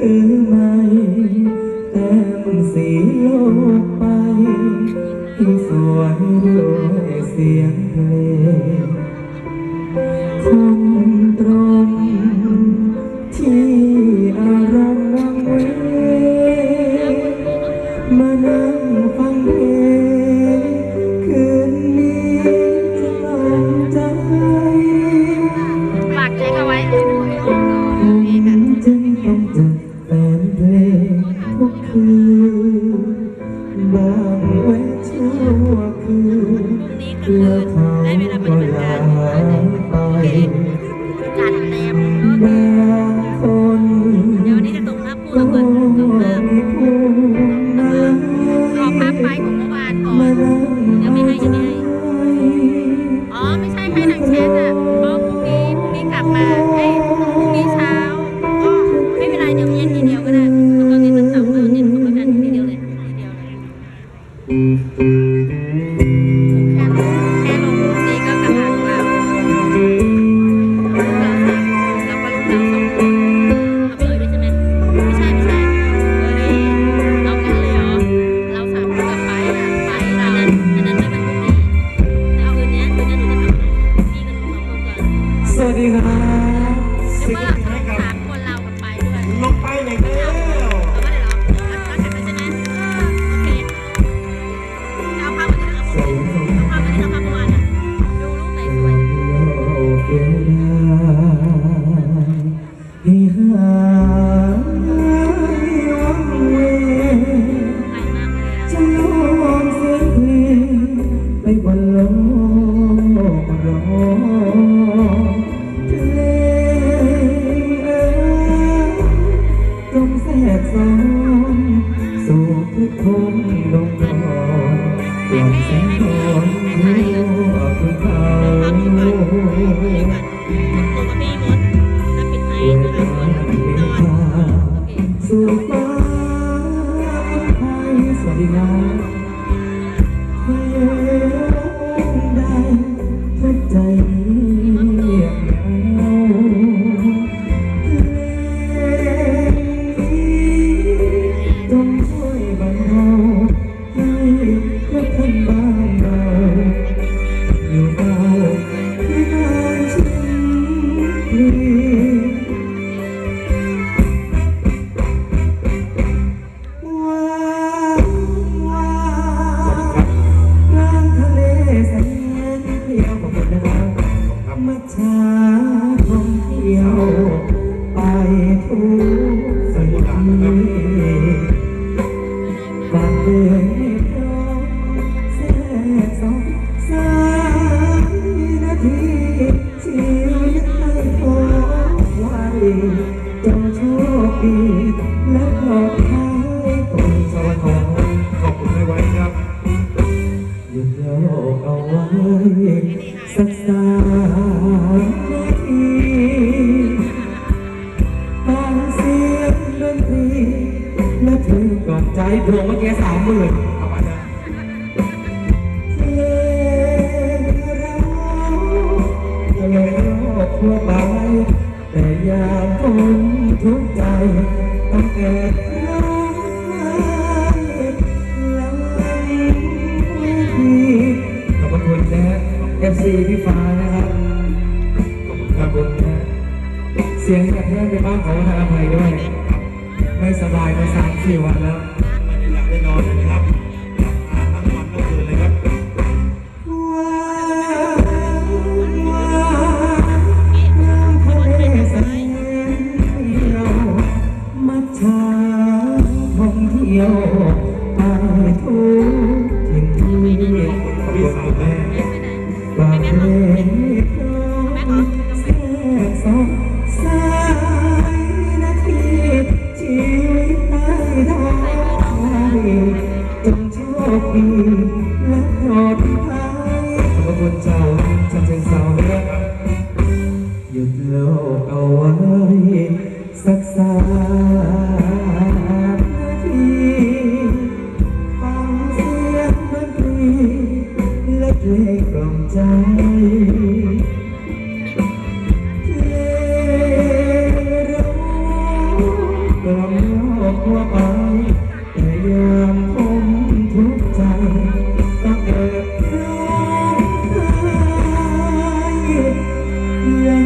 หรือไม่แต่มึงสีโลกไปที่สวยด้วยเสียงเพลง สู่ฟ้าไทยสวัสดีครับเธอได้ทุกใจ ไปทุกสักทีการเราแสนสองสามนาทีที่พว้จงโคดีแล่ไว้ครับหยุดโลกเอาไว้ ได้พวงเมื่อกี้สามหมื่นเอามานะยงเกิขอบคุณนะ FC พี่ฟ้านะครับ ขอบคุณนะเสียงจากเพื่อไปบ้านของทางอภัยด้วย ไม่สบายมาสามสี่วันแล้ว ทางท่องเที่ยวไปทุกถิ่ที่มีมีสาวแม่บางเพลงองแทรกอน you.